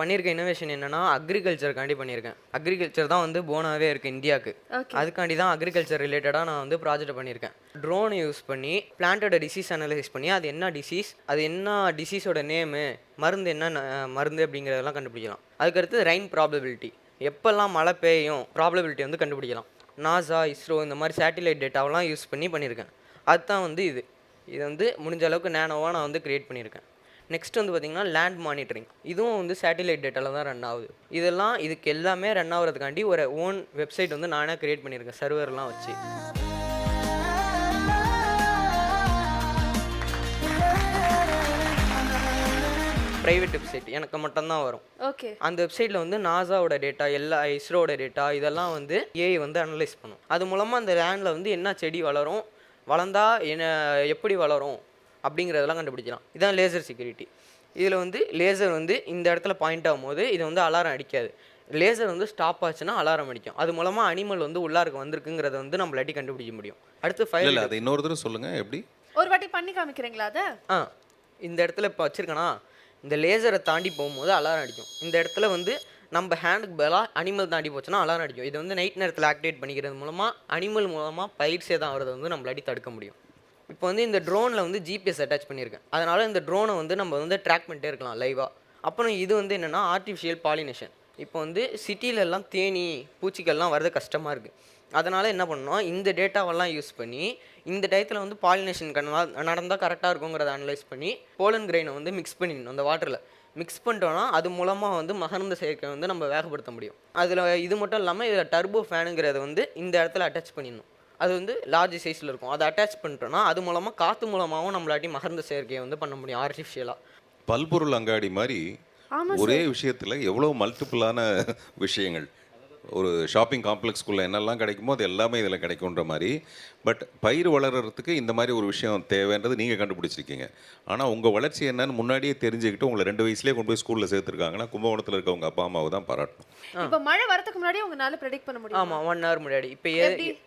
பண்ணியிருக்க இனோவேஷன் என்னன்னா அக்ரிகல்ச்சருக்காண்டி பண்ணியிருக்கேன் அக்ரிகல்ச்சர் தான் வந்து போனாவே இருக்குது இந்தியாவுக்கு. அதுக்காண்டி தான் அக்ரிகல்ச்சர் ரிலேட்டடாக நான் வந்து ப்ராஜெக்ட் பண்ணியிருக்கேன் ட்ரோன் யூஸ் பண்ணி பிளான்ட்டோட டிசீஸ் அனலைஸ் பண்ணி அது என்ன டிசீஸ் அது என்ன டிசீஸோட நேமு மருந்து என்ன மருந்து அப்படிங்கிறதெல்லாம் கண்டுபிடிக்கலாம். அதுக்கடுத்து ரெயின் ப்ராபபிலிட்டி எப்போல்லாம் மழை பெய்யும் ப்ராபபிலிட்டி வந்து கண்டுபிடிக்கலாம். நாசா இஸ்ரோ இந்த மாதிரி சேட்டிலைட் டேட்டாவெல்லாம் யூஸ் பண்ணி பண்ணியிருக்கேன் அதுதான் வந்து இது. இது வந்து முடிஞ்ச அளவுக்கு நேனோவாக நான் வந்து கிரியேட் பண்ணியிருக்கேன் நெக்ஸ்ட் வந்து பார்த்திங்கன்னா லேண்ட் மானிட்டரிங் இதுவும் வந்து சேட்டிலைட் டேட்டாவில் தான் ரன் ஆகுது. இதெல்லாம் இதுக்கு எல்லாமே ரன் ஆகுறதுக்காண்டி ஒரு ஓன் வெப்சைட் வந்து நானே கிரியேட் பண்ணியிருக்கேன் சர்வர்லாம் வச்சு. ப்ரைவேட் வெப்சைட் எனக்கு மட்டும்தான் வரும். ஓகே அந்த வெப்சைட்டில் வந்து நாசாவோட டேட்டா எல்லா இஸ்ரோவோட டேட்டா இதெல்லாம் வந்து ஏஐ வந்து அனலைஸ் பண்ணும். அது மூலமாக அந்த லேண்டில் வந்து என்ன செடி வளரும் வளர்ந்தா என்ன எப்படி வளரும் அப்படிங்கிறதெல்லாம் கண்டுபிடிக்கலாம். இதான் லேசர் செக்யூரிட்டி இதில் வந்து லேசர் வந்து இந்த இடத்துல பாயிண்ட் ஆகும்போது இது வந்து அலாரம் அடிக்காது. லேசர் வந்து ஸ்டாப் ஆச்சுன்னா அலாரம் அடிக்கும். அது மூலமாக அனிமல் வந்து உள்ளாருக்கு வந்திருக்குங்கிறத வந்து நம்மளாட்டி கண்டுபிடிக்க முடியும். அடுத்து ஃபைல் இல்ல அதை இன்னொரு தடவை சொல்லுங்க எப்படி? ஒரு வாட்டி பண்ணி காமிக்கிறீங்களா அதை? ஆ இந்த இடத்துல இப்போ வச்சுருக்கேனா? இந்த லேசரை தாண்டி போகும்போது அலாரம் அடிக்கும். இந்த இடத்துல வந்து நம்ம ஹேண்டுக்கு பதிலாக அனிமல் தாண்டி போச்சுன்னா அலாரம் அடிக்கும். இது வந்து நைட் நேரத்தில் ஆக்டிவேட் பண்ணிக்கிறது மூலமாக அனிமல் மூலமாக பயிர் சேதம் ஆகிறத வந்து நம்மளாடி தடுக்க முடியும். இப்போ வந்து இந்த ட்ரோனில் வந்து ஜிபிஎஸ் அட்டாச் பண்ணியிருக்கேன். அதனால் இந்த ட்ரோனை வந்து நம்ம வந்து ட்ராக் பண்ணிட்டே இருக்கலாம் லைவாக அப்புறம் இது வந்து என்னென்னா ஆர்டிஃபிஷியல் பாலினேஷன் இப்போ வந்து சிட்டிலெல்லாம் தேனி பூச்சிகள்லாம் வர்றது கஷ்டமாக இருக்குது அதனால் என்ன பண்ணோம் இந்த டேட்டாவெல்லாம் யூஸ் பண்ணி இந்த டயத்தில் வந்து பாலினேஷன் நடந்தால் கரெக்டாக இருக்குங்கிறத அனலைஸ் பண்ணி போலன் கிரெயினை வந்து மிக்ஸ் பண்ணிடணும் அந்த வாட்டரில் மிக்ஸ் பண்ணிட்டோன்னா அது மூலமாக வந்து மகரந்த செயற்கை வந்து நம்ம வேகப்படுத்த முடியும். அதில் இது மட்டும் இல்லாமல் இதில் டர்போ ஃபேனுங்கிறத வந்து இந்த இடத்துல அட்டாச் பண்ணிடணும். அது வந்து லார்ஜ் சைஸில் இருக்கும். அதை அட்டாச் பண்ணிட்டோன்னா அது மூலமாக காற்று மூலமாகவும் நம்மளாட்டி மகரந்த சேர்க்கையை வந்து பண்ண முடியும் ஆர்டிஃபிஷியலாக பல்பொருள் அங்காடி மாதிரி ஒரே விஷயத்துல எவ்வளவு மல்டிபிளான விஷயங்கள். ஒரு ஷாப்பிங் காம்ப்ளெக்ஸ்க்குள்ள என்னெல்லாம் கிடைக்குமோ அது எல்லாமே இதில் கிடைக்குன்ற மாதிரி. பட் பயிர் வளர்கிறதுக்கு இந்த மாதிரி ஒரு விஷயம் தேவைன்றது நீங்கள் கண்டுபிடிச்சிருக்கீங்க. ஆனால் உங்கள் வளர்ச்சி என்னன்னு முன்னாடியே தெரிஞ்சுக்கிட்டு உங்களை ரெண்டு வயசுலேயே கொண்டு போய் ஸ்கூலில் சேர்த்துருக்காங்கன்னா கும்பகோணத்தில் இருக்க உங்கள் அப்பா அம்மாவை தான் பாராட்டணும். இப்போ மழை வரதுக்கு முன்னாடி உங்களால ப்ரெடிக்ட் பண்ண முடியும்? ஆமாம் ஒன் ஹவர் முன்னாடி. இப்போ?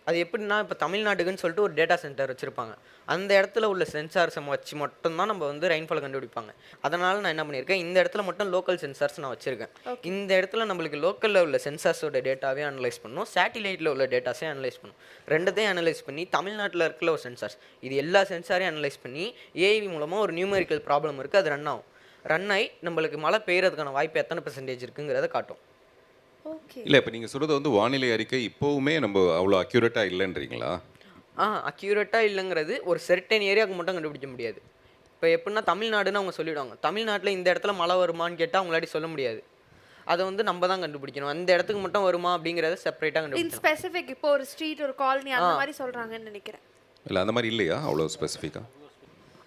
அது எப்படின்னா இப்போ தமிழ்நாட்டுக்குன்னு சொல்லிட்டு ஒரு டேட்டா சென்டர் வச்சுருப்பாங்க. அந்த இடத்துல உள்ள சென்சார்ஸை வச்சு மட்டும்தான் நம்ம வந்து ரெயின்ஃபால் கண்டுபிடிப்பாங்க. அதனால் நான் என்ன பண்ணியிருக்கேன் இந்த இடத்துல மட்டும் லோக்கல் சென்சார்ஸ் நான் வச்சுருக்கேன். இந்த இடத்துல நம்மளுக்கு லோக்கலில் உள்ள சென்சார்ஸோட டேட்டாவே அனலைஸ் பண்ணும். சேட்டிலைட்டில் உள்ள டேட்டாஸே அனலைஸ் பண்ணும். ரெண்டத்தையும் அனலைஸ் பண்ணி தமிழ்நாட்டில் இருக்கிற ஒரு சென்சார்ஸ் இது எல்லா சென்சாரையும் அனலைஸ் பண்ணி ஏஐ மூலமாக ஒரு நியூமெரிக்கல் ப்ராப்ளம் இருக்குது அது ரன் ஆகும். ரன் ஆகி நம்மளுக்கு மழை பெய்யறதுக்கான வாய்ப்பு எத்தனை பெர்சன்டேஜ் இருக்குங்கிறத காட்டும். ஓகே இல்லை இப்போ நீங்கள் சொல்கிறது வந்து வானிலை அறிக்கை இப்போவுமே நம்ம அவ்வளோ அக்யூரேட்டாக இல்லைன்றீங்களா? ஆ அக்யூரேட்டாக இல்லைங்கிறது ஒரு செர்டன் ஏரியாவுக்கு மட்டும் கண்டுபிடிக்க முடியாது. இப்போ எப்படின்னா தமிழ்நாடுன்னு அவங்க சொல்லிடுவாங்க. தமிழ்நாட்டில் இந்த இடத்துல மழை வருமான்னு கேட்டால் அவங்களாடி சொல்ல முடியாது. அதை வந்து நம்ம தான் கண்டுபிடிக்கணும். அந்த இடத்துக்கு மட்டும் வருமா அப்படிங்கிறத செப்பரேட்டாக இன் கண்டுபிடிக்கணும். ஸ்பெசிஃபிக் இப்போ ஒரு ஸ்ட்ரீட் ஒரு காலனி அந்த மாதிரி சொல்றாங்கன்னு நினைக்கிறேன். இல்லை அந்த மாதிரி இல்லையா? அவ்வளோ ஸ்பெசிஃபிக்காக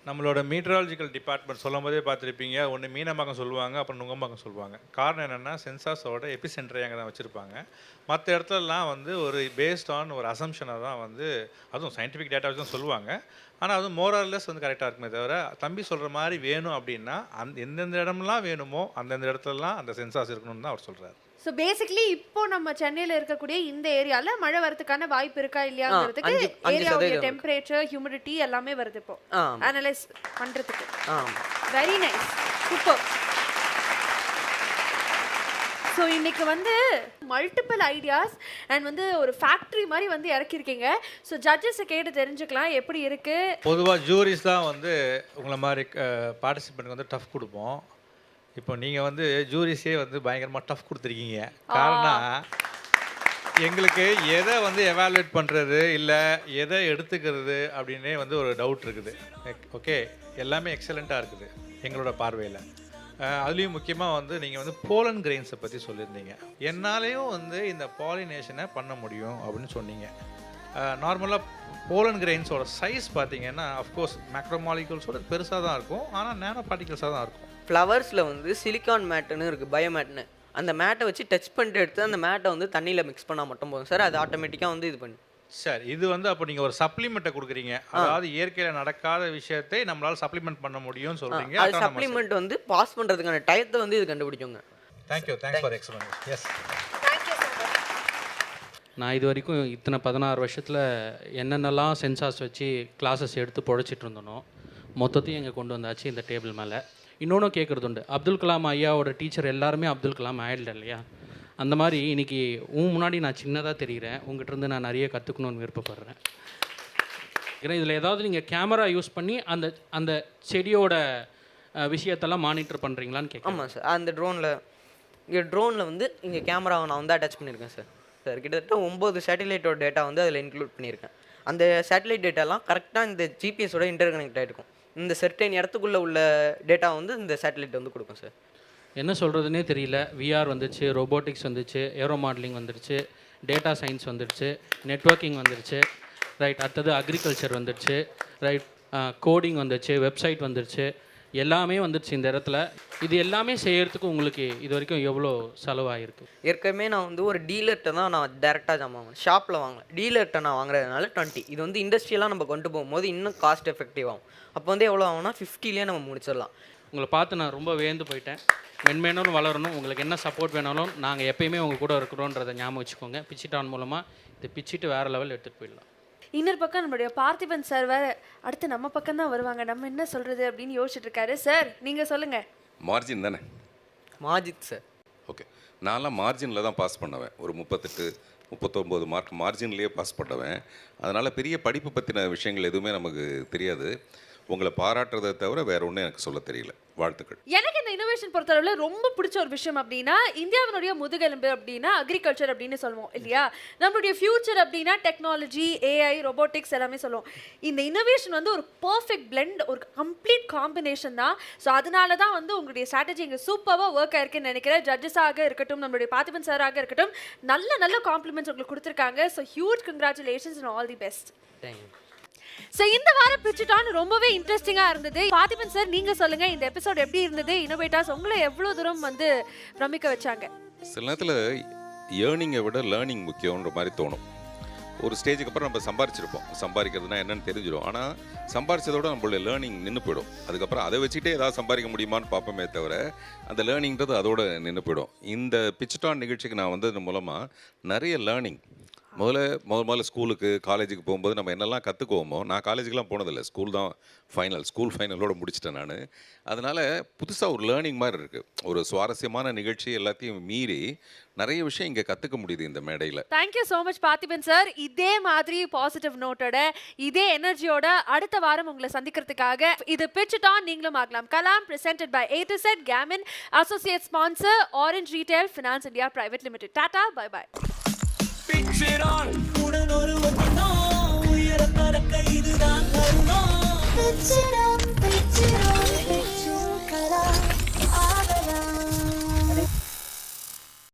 நம்மளோட மீட்ராலஜிக்கல் டிபார்ட்மெண்ட் சொல்லும் போதே பார்த்துருப்பீங்க. ஒன்று மீனம்பாக்கம் சொல்லுவாங்க அப்புறம் நுங்கம்பாக்கம் சொல்லுவாங்க. காரணம் என்னென்னா சென்சாஸோட எபி சென்டரை அங்கே தான் வச்சுருப்பாங்க. மற்ற இடத்துலலாம் வந்து ஒரு பேஸ்ட் ஆன் ஒரு அசம்ஷனை தான் வந்து அதுவும் சயின்டிஃபிக் டேட்டா வச்சு தான் சொல்லுவாங்க. ஆனால் அதுவும் மோரல்லெஸ் வந்து கரெக்டாக இருக்குமே தவிர தம்பி சொல்கிற மாதிரி வேணும் அப்படின்னா அந்த எந்தெந்த இடம்லாம் வேணுமோ அந்தந்த இடத்துலலாம் அந்த சென்சாஸ் இருக்கணும்னு தான் அவர் சொல்கிறார் ஸோ பேசிக்லி இப்போ நம்ம சென்னையில இருக்கக்கூடிய இந்த ஏரியால மழை வரதுக்கான வாய்ப்பு இருக்கா இல்லையாங்கிறதுக்கு ஏரியாவுடைய. டெம்பரேச்சர் ஹியூமிடிட்டி எல்லாமே வருது இப்போ. அனலைஸ் பண்றதுக்கு. ஆ வெரி நைஸ் சூப்பர் ஸோ இன்னைக்கு வந்து மல்டிபிள் ஐடியாஸ் அண்ட் வந்து ஒரு ஃபேக்ட்ரி மாதிரி வந்து இறக்கிருக்கீங்க ஸோ ஜட்ஜஸை கேட்டு தெரிஞ்சுக்கலாம் எப்படி இருக்கு? பொதுவாக ஜூரிஸ் தான் வந்து உங்களை மாதிரி பார்ட்டிசிபெண்ட் வந்து டஃப் கொடுப்போம். இப்போ நீங்கள் வந்து ஜூரிஸே வந்து பயங்கரமாக டஃப் கொடுத்துருக்கீங்க. காரணம் எங்களுக்கு எதை வந்து எவாலுவேட் பண்ணுறது இல்லை எதை எடுத்துக்கிறது அப்படின்னே வந்து ஒரு டவுட் இருக்குது. ஓகே எல்லாமே எக்ஸலண்ட்டாக இருக்குது எங்களோட பார்வையில். அதுலேயும் முக்கியமாக வந்து நீங்கள் வந்து போலன் கிரெயின்ஸை பற்றி சொல்லியிருந்தீங்க. என்னாலேயும் வந்து இந்த பாலினேஷனை பண்ண முடியும் அப்படின்னு சொன்னீங்க. நார்மலாக போலன் கிரெயின்ஸோட சைஸ் பார்த்தீங்கன்னா அஃப்கோர்ஸ் மேக்ரோமாலிகூல்ஸோட பெருசாக தான் இருக்கும். ஆனால் நேனோ பார்ட்டிகல்ஸாக தான் இருக்கும். ஃப்ளவர்ஸில் வந்து சிலிக்கான் மேட்டுன்னு இருக்குது பயோமேட்னு அந்த மேட்டை வச்சு டச் பண்ணிட்டு எடுத்து அந்த மேட்டை வந்து தண்ணியில் மிக்ஸ் பண்ணால் மட்டும் போதும். சார் அது ஆட்டோமேட்டிக்காக வந்து இது பண்ணு. சரி இது வந்து அப்போ நீங்கள் ஒரு சப்ளிமெண்ட்டை கொடுக்குறீங்க. அதாவது இயற்கையில் நடக்காத விஷயத்தை நம்மளால் சப்ளிமெண்ட் பண்ண முடியும்னு சொல்கிறீங்க அது சப்ளிமெண்ட் வந்து பாஸ் பண்ணுறதுக்கான டயத்தை வந்து இது கண்டுபிடிக்குங்க. Thank you thanks for explain yes நான் இது வரைக்கும் இத்தனை பதினாறு வருஷத்தில் என்னென்னலாம் சென்சார்ஸ் வச்சு கிளாஸஸ் எடுத்து பொழைச்சிட்டு இருந்தனோ மொத்தத்தையும் இங்கே கொண்டு வந்தாச்சு இந்த டேபிள் மேலே. இன்னொன்றும் கேட்குறது உண்டு அப்துல் கலாம் ஐயாவோட டீச்சர் எல்லாருமே அப்துல் கலாம் ஆயிடல இல்லையா? அந்த மாதிரி இன்னைக்கு உன் முன்னாடி நான் சின்னதாக தெரிகிறேன். உங்ககிட்ட இருந்து நான் நிறைய கற்றுக்கணும்னு விருப்பப்படுறேன். ஏன்னா இதில் ஏதாவது நீங்கள் கேமரா யூஸ் பண்ணி அந்த அந்த செடியோட விஷயத்தெல்லாம் மானிட்டர் பண்ணுறீங்களான்னு கேட்க ஆமாம் சார். அந்த ட்ரோனில் இங்கே ட்ரோனில் வந்து இங்கே கேமராவை நான் வந்து அட்டாச் பண்ணியிருக்கேன் சார். சார் கிட்டத்தட்ட ஒம்பது சேட்டலைட்டோட டேட்டா வந்து அதில் இன்க்ளூட் பண்ணியிருக்கேன். அந்த சேட்டலைட் டேட்டாலாம் கரெக்டாக இந்த ஜிபிஎஸோட இன்டர் கனெக்ட் ஆகிருக்கும் இந்த செர்டைன் இடத்துக்குள்ளே உள்ள டேட்டா வந்து இந்த சேட்டலைட் வந்து கொடுக்கும் சார். என்ன சொல்கிறதுனே தெரியல. விஆர் வந்துச்சு ரோபோட்டிக்ஸ் வந்துச்சு ஏரோ மாடலிங் வந்துருச்சு டேட்டா சயின்ஸ் வந்துருச்சு நெட்வொர்க்கிங் வந்துருச்சு ரைட் அடுத்தது அக்ரிகல்ச்சர் வந்துருச்சு ரைட் கோடிங் வந்துருச்சு வெப்சைட் வந்துருச்சு எல்லாமே வந்துருச்சு இந்த இடத்துல. இது எல்லாமே செய்யறதுக்கு உங்களுக்கு இது வரைக்கும் எவ்வளோ செலவாயிருக்கு? ஏற்கனவே நான் வந்து ஒரு டீலர்கிட்ட தான் நான் டேரெக்டாக ஜாமான் வாங்குவேன். ஷாப்பில் வாங்கல. டீலர்கிட்ட நான் வாங்குறதுனால டுவெண்ட்டி இது வந்து இண்டஸ்ட்ரியலாக நம்ம கொண்டு போகும்போது இன்னும் காஸ்ட் எஃபெக்டிவ் ஆகும். அப்போ வந்து எவ்வளோ ஆகும்னா ஃபிஃப்டிலேயே நம்ம முடிச்சிடலாம். உங்களை பார்த்து நான் ரொம்ப வியந்து போயிட்டேன். மென்மேனும் வளரணும். உங்களுக்கு என்ன சப்போர்ட் வேணாலும் நாங்கள் எப்பயுமே உங்கள் கூட இருக்கிறோன்றதை ஞாபகம் வச்சுக்கோங்க. பிச்சிட்டான் மூலமாக இதை பிச்சிட்டு வேறு லெவல் எடுத்துகிட்டு போயிடலாம். இன்னொரு பக்கம் நம்மளுடைய பார்த்திபன் சார் வேற அடுத்து நம்ம பக்கம் தான் வருவாங்க. நம்ம என்ன சொல்றது அப்படின்னு யோசிச்சுட்டு இருக்காரு. சார் நீங்க சொல்லுங்க. மார்ஜின் தானே? மாஜித் சார் ஓகே நான்லாம் மார்ஜினில் தான் பாஸ் பண்ணுவேன். ஒரு முப்பத்தெட்டு முப்பத்தொம்போது மார்க் மார்ஜின்லேயே பாஸ் பண்ணுவேன். அதனால் பெரிய படிப்பு பற்றின விஷயங்கள் எதுவுமே நமக்கு தெரியாது. உங்களை பாராட்டுறதை தவிர வேற ஒன்றும் எனக்கு சொல்ல தெரியல. வாழ்த்துக்கள். எனக்கு இந்த இனோவேஷன் பொறுத்தளவுல ரொம்ப பிடிச்ச ஒரு விஷயம் அப்படின்னா இந்தியாவினுடைய முதுகெலும்பு அப்படின்னா அக்ரிகல்ச்சர் அப்படின்னு சொல்லுவோம் இல்லையா? நம்மளுடைய ஃபியூச்சர் அப்படின்னா டெக்னாலஜி ஏஐ ரொபோட்டிக்ஸ் எல்லாமே சொல்லுவோம். இந்த இனோவேஷன் வந்து ஒரு பர்ஃபெக்ட் பிளெண்ட் ஒரு கம்ப்ளீட் காம்பினேஷன் தான். ஸோ அதனால தான் வந்து உங்களுடைய ஸ்ட்ராட்டஜி இங்கே சூப்பராக ஒர்க் ஆயிருக்குன்னு நினைக்கிறேன். ஜட்ஜஸாக இருக்கட்டும் நம்மளுடைய பார்த்திபன் சாராக இருக்கட்டும் நல்ல நல்ல காம்ப்ளிமெண்ட்ஸ் உங்களுக்கு கொடுத்துருக்காங்க. So huge congratulations and all the best thank you so இந்த வாரம் பிச்சுட்டான் ரொம்பவே இன்ட்ரெஸ்டிங்காக இருந்தது. பாதிபன் சார் நீங்கள் சொல்லுங்கள் இந்த எபிசோட் எப்படி இருந்தது? இனோவேட்டாஸ் உங்களை எவ்வளோ தூரம் வந்து பிரமிக்க வச்சாங்க? சில நேரத்தில் ஏர்னிங்கை விட லேர்னிங் முக்கியன்ற மாதிரி தோணும். ஒரு ஸ்டேஜுக்கு அப்புறம் நம்ம சம்பாரிச்சிருப்போம். சம்பாதிக்கிறதுனா என்னன்னு தெரிஞ்சிடும் ஆனால் சம்பாரிச்சதோட நம்மளுடைய லேர்னிங் நின்று போயிடும். அதுக்கப்புறம் அதை வச்சுட்டே ஏதாவது சம்பாதிக்க முடியுமான்னு பார்ப்போமே தவிர அந்த லேர்னிங்கிறது அதோட நின்று போயிடும். இந்த பிச்சுட்டான் நிகழ்ச்சிக்கு நான் வந்தது மூலமாக நிறைய லேர்னிங் முதல்ல முதல் முதல்ல ஸ்கூலுக்கு காலேஜுக்கு போகும்போது நம்ம என்னெல்லாம் கற்றுக்குவோமோ நான் காலேஜுக்கெலாம் போனதில்லை. ஸ்கூல் தான் ஃபைனல் ஸ்கூல் ஃபைனலோடு முடிச்சிட்டேன் நான். அதனால் புதுசாக ஒரு லேர்னிங் மாதிரி இருக்குது ஒரு சுவாரஸ்யமான நிகழ்ச்சி எல்லாத்தையும் மீறி நிறைய விஷயம் இங்கே கற்றுக்க முடியுது இந்த மேடையில். Thank you so much Parthiban sir இதே மாதிரி பாசிட்டிவ் நோட்டோட இதே எனர்ஜியோட அடுத்த வாரம் உங்களை சந்திக்கிறதுக்காக இது பிச்சுட்டான் நீங்களும் ஆகலாம். Kalam presented by A to Z கேமின் associate sponsor orange retail finance India private limited Tata bye bye உடன் ஒருவன் உயர பறக்க இதுதான் தருணம்